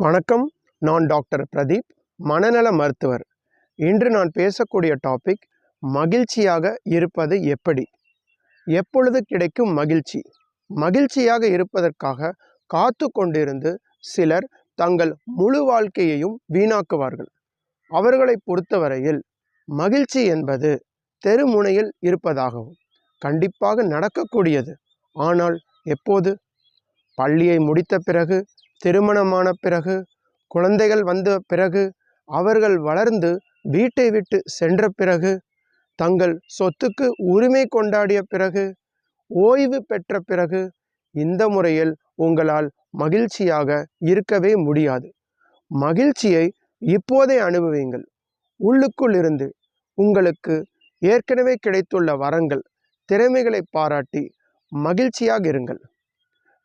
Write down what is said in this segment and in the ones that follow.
வணக்கம். நான் டாக்டர் பிரதீப் மனநல மருத்துவர். இன்று நான் பேசக்கூடிய டாபிக் மகிழ்ச்சியாக இருப்பது எப்படி? எப்பொழுது கிடைக்கும் மகிழ்ச்சி? மகிழ்ச்சியாக இருப்பதற்காக காத்து கொண்டிருந்து சிலர் தங்கள் முழு வாழ்க்கையையும் வீணாக்குவார்கள். அவர்களை பொறுத்தவரையில் மகிழ்ச்சி என்பது தெருமுனையில் இருப்பதாகவும் கண்டிப்பாக நடக்கக்கூடியது. ஆனால் எப்போது? பள்ளியை முடித்த பிறகு திருமணமான பிறகு குழந்தைகள் வந்த பிறகு அவர்கள் வளர்ந்து வீட்டை விட்டு சென்ற பிறகு தங்கள் சொத்துக்கு உரிமை கொண்டாடிய பிறகு ஓய்வு பெற்ற பிறகு இந்த முறையில் உங்களால் மகிழ்ச்சியாக இருக்கவே முடியாது. மகிழ்ச்சியை இப்போதே அனுபவியுங்கள். உள்ளுக்குள் இருந்து உங்களுக்கு ஏற்கனவே கிடைத்துள்ள வரங்கள் திறமைகளை பாராட்டி மகிழ்ச்சியாக இருங்கள்.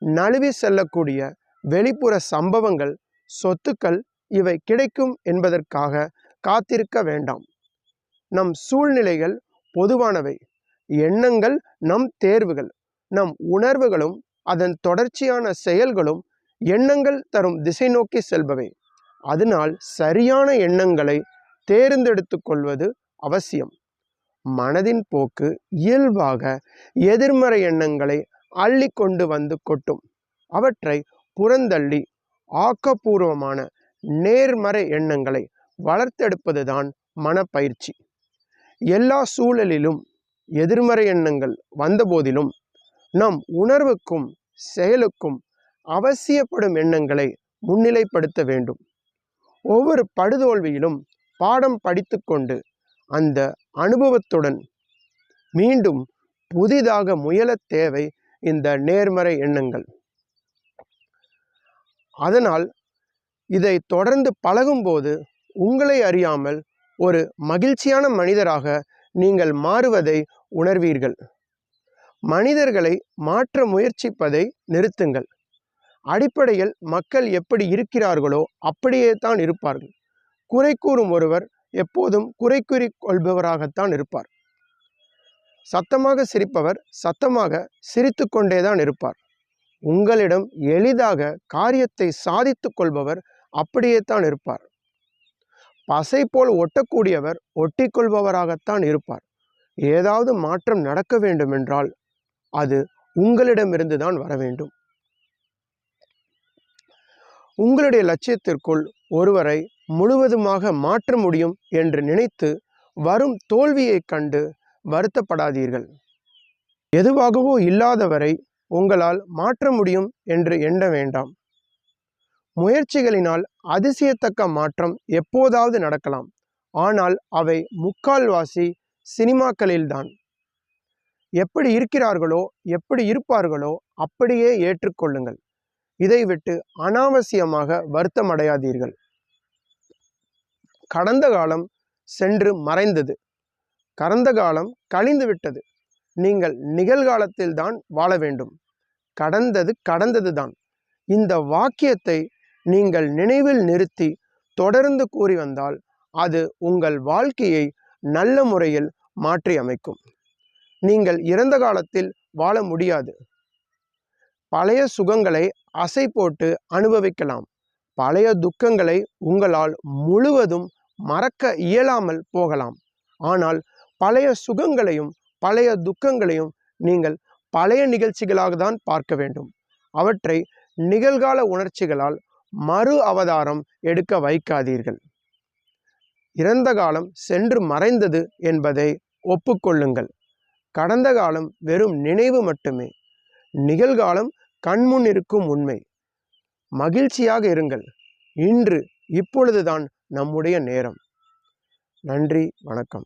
நழுவி செல்லக்கூடிய வெளிப்புற சம்பவங்கள் சொத்துக்கள் இவை கிடைக்கும் என்பதற்காக காத்திருக்க வேண்டாம். நம் சூழ்நிலைகள் பொதுவானவை. எண்ணங்கள் நம் தேர்வுகள். நம் உணர்வுகளும் அதன் தொடர்ச்சியான செயல்களும் எண்ணங்கள் தரும் திசை நோக்கி செல்பவை. அதனால் சரியான எண்ணங்களை தேர்ந்தெடுத்து கொள்வது அவசியம். மனதின் போக்கு இயல்பாக எதிர்மறை எண்ணங்களை அள்ளி கொண்டு வந்து கொட்டும். அவற்றை புறந்தள்ளி ஆக்கப்பூர்வமான நேர்மறை எண்ணங்களை வளர்த்தெடுப்பதுதான் மனப்பயிற்சி. எல்லா சூழலிலும் எதிர்மறை எண்ணங்கள் வந்தபோதிலும் நம் உணர்வுக்கும் செயலுக்கும் அவசியப்படும் எண்ணங்களை முன்னிலைப்படுத்த வேண்டும். ஒவ்வொரு படுதோல்வியிலும் பாடம் படித்துக்கொண்டு அந்த அனுபவத்துடன் மீண்டும் புதிதாக முயல தேவை இந்த நேர்மறை எண்ணங்கள். அதனால் இதை தொடர்ந்து பழகும்போது உங்களை அறியாமல் ஒரு மகிழ்ச்சியான மனிதராக நீங்கள் மாறுவதை உணர்வீர்கள். மனிதர்களை மாற்ற முயற்சிப்பதை நிறுத்துங்கள். அடிப்படையில் மக்கள் எப்படி இருக்கிறார்களோ அப்படியே தான் இருப்பார்கள். குறை கூறும் ஒருவர் எப்போதும் குறை கூறி கொள்பவராகத்தான் இருப்பார். சத்தமாக சிரிப்பவர் சத்தமாக சிரித்து கொண்டே தான் இருப்பார். உங்களிடம் எளிதாக காரியத்தை சாதித்து கொள்பவர் அப்படியே தான் இருப்பார். பசை போல் ஒட்டக்கூடியவர் ஒட்டிக்கொள்பவராகத்தான் இருப்பார். ஏதாவது மாற்றம் நடக்க வேண்டுமென்றால் அது உங்களிடமிருந்து தான் வர வேண்டும். உங்களுடைய லட்சியத்திற்குள் ஒருவரை முழுவதுமாக மாற்ற முடியும் என்று நினைத்து வரும் தோல்வியைக் கண்டு வருத்தப்படாதீர்கள். எதுவாகவோ இல்லாதவரை உங்களால் மாற்ற முடியும் என்று எண்ண வேண்டாம். முயற்சிகளினால் அதிசயத்தக்க மாற்றம் எப்போதாவது நடக்கலாம். ஆனால் அவை முக்கால்வாசி சினிமாக்களில்தான். எப்படி இருக்கிறார்களோ எப்படி இருப்பார்களோ அப்படியே ஏற்றுக்கொள்ளுங்கள். இதை விட்டு அனாவசியமாக வருத்தமடையாதீர்கள். கடந்த காலம் சென்று மறைந்தது. கடந்த காலம் கழிந்து விட்டது நீங்கள் நிகழ்காலத்தில்தான் வாழ வேண்டும். கடந்தது கடந்தது தான் இந்த வாக்கியத்தை நீங்கள் நினைவில் நிறுத்தி தொடர்ந்து கூறி வந்தால் அது உங்கள் வாழ்க்கையை நல்ல முறையில் மாற்றி அமைக்கும். நீங்கள் இறந்த காலத்தில் வாழ முடியாது. பழைய சுகங்களை அசை போட்டு அனுபவிக்கலாம். பழைய துக்கங்களை உங்களால் முழுவதும் மறக்க இயலாமல் போகலாம். ஆனால் பழைய சுகங்களையும் பழைய துக்கங்களையும் நீங்கள் பழைய நிகழ்ச்சிகளாக தான் பார்க்க வேண்டும். அவற்றை நிகழ்கால உணர்ச்சிகளால் மறு அவதாரம் எடுக்க வைக்காதீர்கள். இறந்த காலம் சென்று மறைந்தது என்பதை ஒப்புக்கொள்ளுங்கள். கடந்த காலம் வெறும் நினைவு மட்டுமே. நிகழ்காலம் கண்முன் இருக்கும் உண்மை. மகிழ்ச்சியாக இருங்கள். இன்று இப்பொழுதுதான் நம்முடைய நேரம். நன்றி வணக்கம்.